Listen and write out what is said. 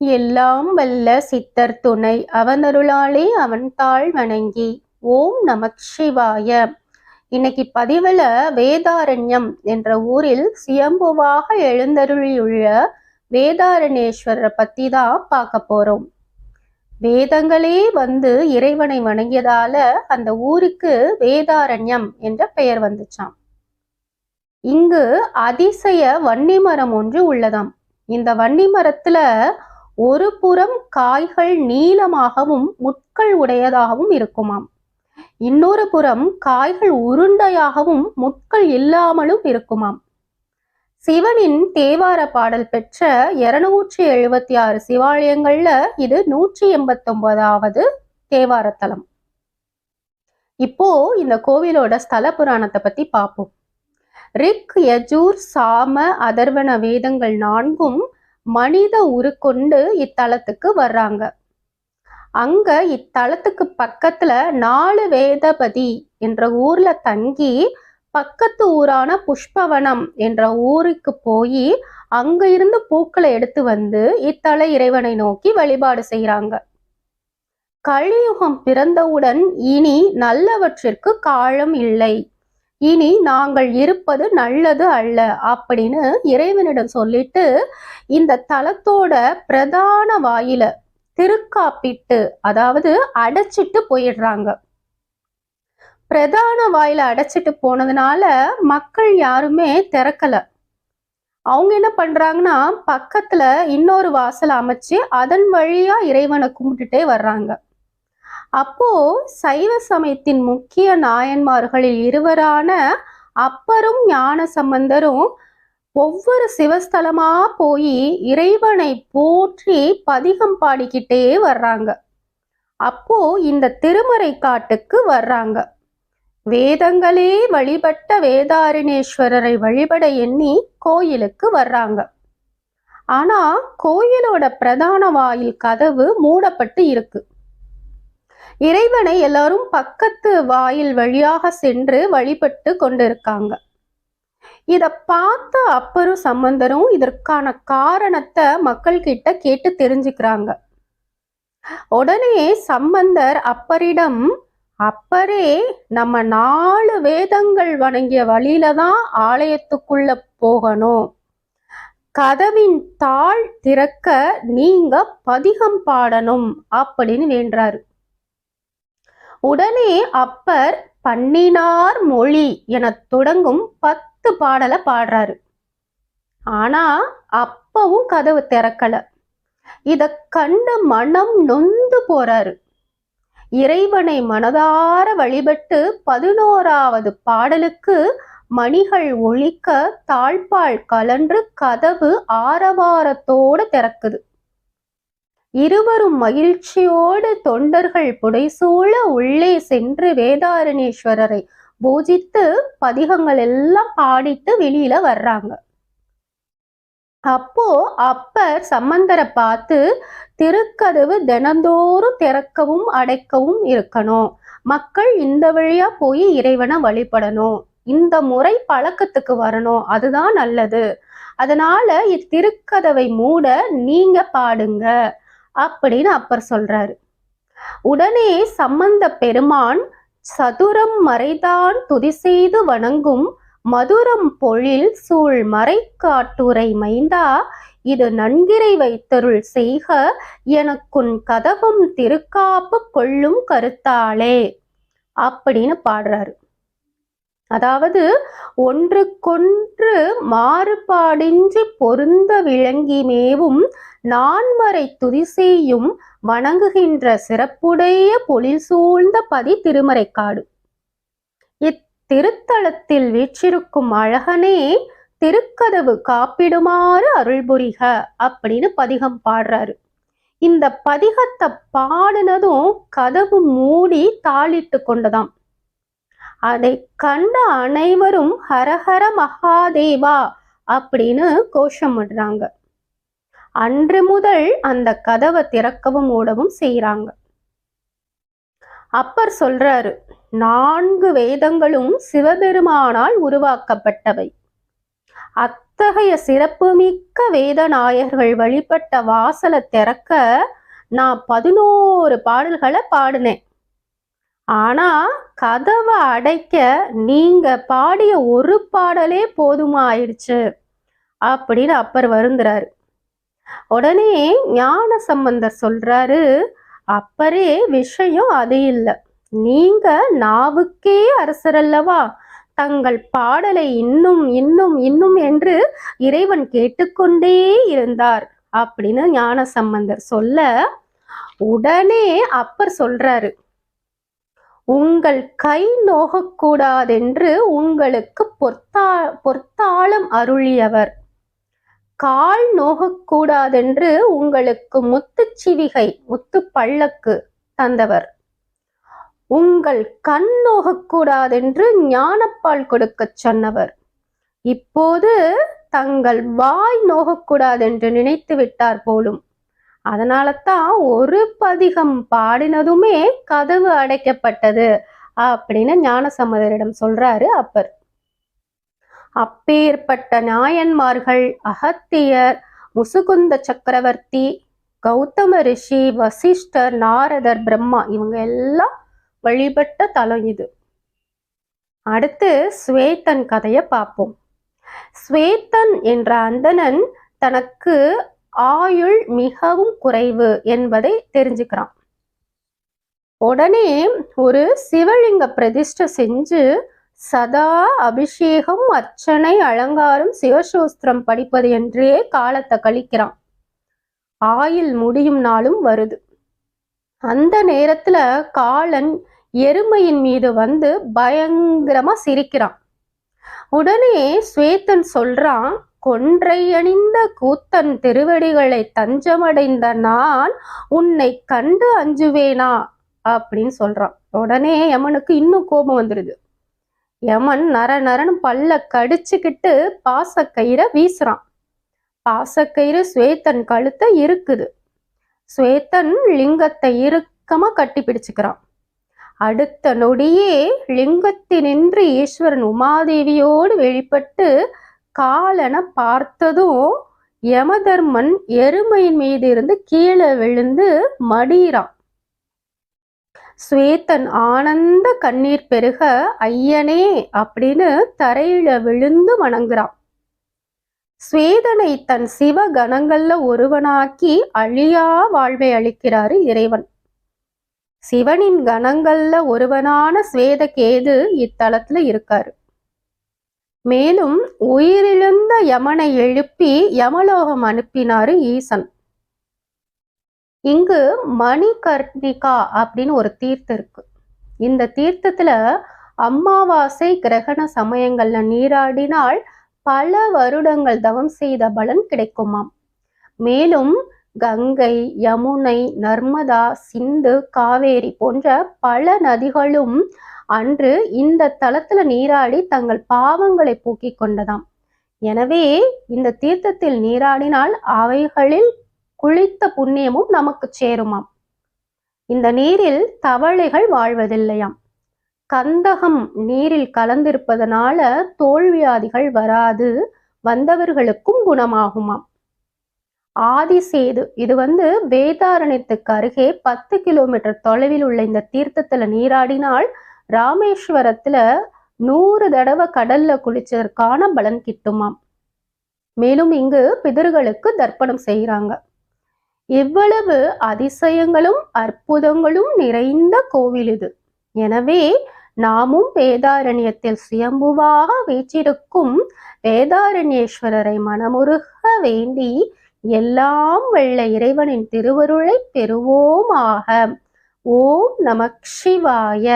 எல்லாம் வல்ல சித்தர் துணை அவனருளாலே அவன் தாழ் வணங்கி ஓம் நமக் சிவாய. இன்னைக்கு பதிவுல வேதாரண்யம் என்ற ஊரில் சுயம்புவாக எழுந்தருளியுள்ள வேதாரண்யேஸ்வரரை பத்தி தான் பார்க்க போறோம். வேதங்களே வந்து இறைவனை வணங்கியதால அந்த ஊருக்கு வேதாரண்யம் என்ற பெயர் வந்துச்சாம். இங்கு அதிசய வன்னி மரம் ஒன்று உள்ளதாம். இந்த வன்னி மரத்துல ஒரு புறம் காய்கள் நீளமாகவும் முட்கள் உடையதாகவும் இருக்குமாம். இன்னொரு புறம் காய்கள் உருண்டையாகவும் முட்கள் இல்லாமலும் இருக்குமாம். சிவனின் தேவார பாடல் பெற்ற இருநூற்றி எழுபத்தி ஆறு சிவாலயங்கள்ல இது நூற்றி எண்பத்தொன்பதாவது தேவாரத்தலம். இப்போ இந்த கோவிலோட ஸ்தல புராணத்தை பத்தி பார்ப்போம் ரிக் யஜூர் சாம அதர்வன வேதங்கள் நான்கும் மனித உருக்கொண்டு இத்தலத்துக்கு வர்றாங்க. அங்க இத்தலத்துக்கு பக்கத்துல நாலு வேதபதி என்ற ஊர்ல தங்கி பக்கத்து ஊரான புஷ்பவனம் என்ற ஊருக்கு போய் அங்க இருந்து பூக்களை எடுத்து வந்து இத்தல இறைவனை நோக்கி வழிபாடு செய்யறாங்க கலியுகம் பிறந்தவுடன் இனி நல்லவற்றிற்கு காலம் இல்லை. இனி நாங்கள் இருப்பது நல்லது அல்ல அப்படின்னு இறைவனிடம் சொல்லிட்டு இந்த தலத்தோட பிரதான வாயில திருக்காப்பிட்டு அதாவது அடைச்சிட்டு போயிடுறாங்க. பிரதான வாயில அடைச்சிட்டு போனதுனால மக்கள் யாருமே திறக்கல. அவங்க என்ன பண்றாங்கன்னா பக்கத்துல இன்னொரு வாசல் அமைச்சு அதன் வழியா இறைவனை கும்பிட்டுட்டே வர்றாங்க. அப்போ சைவ சமயத்தின் முக்கிய நாயன்மார்களில் இருவரான அப்பரும் ஞான சம்பந்தரும் ஒவ்வொரு சிவஸ்தலமா போய் இறைவனை போற்றி பதிகம் பாடிக்கிட்டே வர்றாங்க. அப்போ இந்த திருமறை காட்டுக்கு வர்றாங்க. வேதங்களே வழிபட்ட வேதாரணேஸ்வரரை வழிபட எண்ணி கோயிலுக்கு வர்றாங்க. ஆனா கோயிலோட பிரதான வாயில் கதவு மூடப்பட்டு இருக்கு. இறைவனை எல்லாரும் பக்கத்து வாயில் வழியாக சென்று வழிபட்டு கொண்டிருக்காங்க. இத பார்த்த அப்பரும் சம்பந்தரும் இதற்கான காரணத்தை மக்கள் கிட்ட கேட்டு தெரிஞ்சுக்கிறாங்க. உடனே சம்பந்தர் அப்பரிடம் அப்பரே நம்ம நாலு வேதங்கள் வணங்கிய வழியில தான் ஆலயத்துக்குள்ள போகணும். கதவின் தாழ் திறக்க நீங்க பதிகம் பாடணும் அப்படின்னு வேண்டாரு உடனே அப்பர் பண்ணினார் மொழி என தொடங்கும் பத்து பாடலை பாடுறாரு. ஆனா அப்பவும் கதவு திறக்கல. இத கண்டு மனம் நொந்து போறாரு. இறைவனை மனதார வழிபட்டு பதினோராவது பாடலுக்கு மணிகள் ஒழிக்க தாழ்பால் கலன்று கதவு ஆரவாரத்தோடு திறக்குது. இருவரும் மகிழ்ச்சியோடு தொண்டர்கள் புடைசூழ உள்ளே சென்று வேதாரணேஸ்வரரை பூஜித்து பதிகங்கள் எல்லாம் பாடிட்டு வெளியில வர்றாங்க. அப்போ அப்பர் சம்பந்தரை பார்த்து திருக்கதவு தினந்தோறும் திறக்கவும் அடைக்கவும் இருக்கணும். மக்கள் இந்த வழியா போய் இறைவனை வழிபடணும். இந்த முறை பழக்கத்துக்கு வரணும். அதுதான் நல்லது. அதனால இத்திருக்கதவை மூட நீங்க பாடுங்க. அப்படின்னு அப்பர் சொல்றாரு. உடனே சம்பந்த பெருமான் சதுரம் மறைதான் துதி செய்து வணங்கும் மதுரம் பொழில் சூழ் மறை காட்டுரை மைந்தா இது நன்கிரை வைத்தருள் செய்க எனக்குன் கதவும் திருக்காப்பு கொள்ளும் கருத்தாளே அப்படின்னு பாடுறாரு. அதாவது ஒன்றுக்கொன்று மாறுபாடின்றி பொருந்த விளங்கி மேவும் நான்மறை துதி செய்யும் வணங்குகின்ற சிறப்புடைய பொழில் சூழ்ந்த பதி திருமறைக்காடு. இத்திருத்தலத்தில் வீற்றிருக்கும் அழகனே திருக்கதவு காப்பிடுமாறு அருள்புரிக அப்படின்னு பதிகம் பாடுறாரு. இந்த பதிகத்தை பாடினதும் கதவு மூடி தாளிட்டு கொண்டதாம். அதை கண்ட அனைவரும் ஹரஹர மகாதேவா அப்படின்னு கோஷம் விடுறாங்க அன்று முதல் அந்த கதவை திறக்கவும் ஓடவும் செய்யறாங்க அப்பர் சொல்றாரு நான்கு வேதங்களும் சிவபெருமானால் உருவாக்கப்பட்டவை. அத்தகைய சிறப்புமிக்க வேதநாயகர்கள் வழிபட்ட வாசலை திறக்க நான் பதினோரு பாடல்களை பாடினேன். ஆனா கதவை அடைக்க நீங்க பாடிய ஒரு பாடலே போதுமா ஆயிடுச்சு? அப்படின்னு அப்பர் வருந்துறாரு. உடனே ஞான சம்பந்தர் சொல்றாரு அப்பரே விஷயம் அது இல்லை. நீங்க நாவுக்கே அரசர் அல்லவா? தங்கள் பாடலை இன்னும் இன்னும் இன்னும் என்று இறைவன் கேட்டுக்கொண்டே இருந்தார். அப்படின்னு ஞான சம்பந்தர் சொல்ல உடனே அப்பர் சொல்றாரு உங்கள் கை நோகக்கூடாதென்று உங்களுக்கு பொத்தா பொத்தாளம் அருளியவர். கால் நோகக்கூடாதென்று உங்களுக்கு முத்துச்சிவிகை முத்து பள்ளக்கு தந்தவர். உங்கள் கண் நோகக்கூடாதென்று ஞானப்பால் கொடுக்கச் சொன்னவர். இப்போது தங்கள் வாய் நோகக்கூடாதென்று நினைத்து விட்டார் போலும். அதனால தான் ஒரு பதிகம் பாடினதுமே கதவு அடைக்கப்பட்டது அப்படின்னு ஞானசம்மதரிடம் சொல்றாரு அப்பர். அப்பேற்பட்ட நாயன்மார்கள் அகத்தியர் முசுகுந்த சக்கரவர்த்தி கௌதம ரிஷி வசிஷ்டர் நாரதர் பிரம்மா இவங்க எல்லாம் வழிபட்ட தலம் இது. அடுத்து ஸ்வேத்தன் கதையை பார்ப்போம். ஸ்வேத்தன் என்ற அந்தணன் தனக்கு ஆயுள் மிகவும் குறைவு என்பதை தெரிஞ்சுக்கிறான். உடனே ஒரு சிவலிங்க பிரதிஷ்டை செஞ்சு சதா அபிஷேகம் அர்ச்சனை அலங்காரம் சிவசோஸ்திரம் படிப்பது என்றே காலத்தை கழிக்கிறான். ஆயுள் முடியும் நாளும் வருது. அந்த நேரத்துல காலன் எருமையின் மீது வந்து பயங்கரமா சிரிக்கிறான். உடனே ஸ்வேத்தன் சொல்றான் கொன்றை அணிந்த கூத்தன் திருவடிகளை தஞ்சமடைந்த நான் உன்னை கண்டு அஞ்சுவேனா? அப்படின்னு சொல்றான். உடனே யமனுக்கு இன்னும் கோபம் வந்துடுது யமன் நர நரன்னு பல்ல கடிச்சுக்கிட்டு பாசக்கயிறை வீசுறான். பாசக்கயிறு ஸ்வேத்தன் கழுத்தை இருக்குது ஸ்வேத்தன் லிங்கத்தை இறுக்கமா கட்டி பிடிச்சுக்கிறான். அடுத்த நொடியே லிங்கத்தினின்று ஈஸ்வரன் உமாதேவியோடு வெளிப்பட்டு காலனை பார்த்ததும் யமதர்மன் எருமையின் மீது இருந்து கீழே விழுந்து மடியிறான். ஸ்வேதன் ஆனந்த கண்ணீர் பெருக ஐயனே அப்படின்னு தரையில விழுந்து வணங்குறான். ஸ்வேதனை தன் சிவ கணங்கள்ல ஒருவனாக்கி அழியா வாழ்வை அளிக்கிறாரு இறைவன். சிவனின் கணங்கள்ல ஒருவனான ஸ்வேதகேது இத்தலத்துல இருக்காரு. மேலும் உயிரிழந்த யமனை எழுப்பி யமலோகம் அனுப்பினாரு ஈசன். இங்கு மணிகர்ணிகா அப்படின்னு ஒரு தீர்த்தம் இருக்கு. இந்த தீர்த்தத்துல அம்மாவாசை கிரகண சமயங்கள்ல நீராடினால் பல வருடங்கள் தவம் செய்த பலன் கிடைக்குமாம். மேலும் கங்கை யமுனை நர்மதா சிந்து காவேரி போன்ற பல நதிகளும் அன்று இந்த தலத்துல நீராடி தங்கள் பாவங்களை போக்கிக் கொண்டதாம். எனவே இந்த தீர்த்தத்தில் நீராடினால் அவைகளில் குளித்த புண்ணியமும் நமக்கு சேருமாம். இந்த நீரில் தவளைகள் வாழ்வதில்லையாம். கந்தகம் நீரில் கலந்திருப்பதனால தோல்வியாதிகள் வராது வந்தவர்களுக்கும் குணமாகுமாம். ஆதிசேது இது வந்து வேதாரண்யத்துக்கு அருகே பத்து கிலோமீட்டர் தொலைவில் உள்ள இந்த தீர்த்தத்துல நீராடினால் ராமேஸ்வரத்துல நூறு தடவை கடல்ல குளிச்சதற்கான பலன் கிட்டுமாம். மேலும் இங்கு பிதர்களுக்கு தர்ப்பணம் செய்கிறாங்க இவ்வளவு அதிசயங்களும் அற்புதங்களும் நிறைந்த கோவில் இது. எனவே நாமும் வேதாரண்யத்தில் சுயம்புவாக வீற்றிருக்கும் வேதாரண்யேஸ்வரரை மனமுருக வேண்டி எல்லாம் வெள்ள இறைவனின் திருவருளை பெறுவோமாக. ஓம் நமக் சிவாய.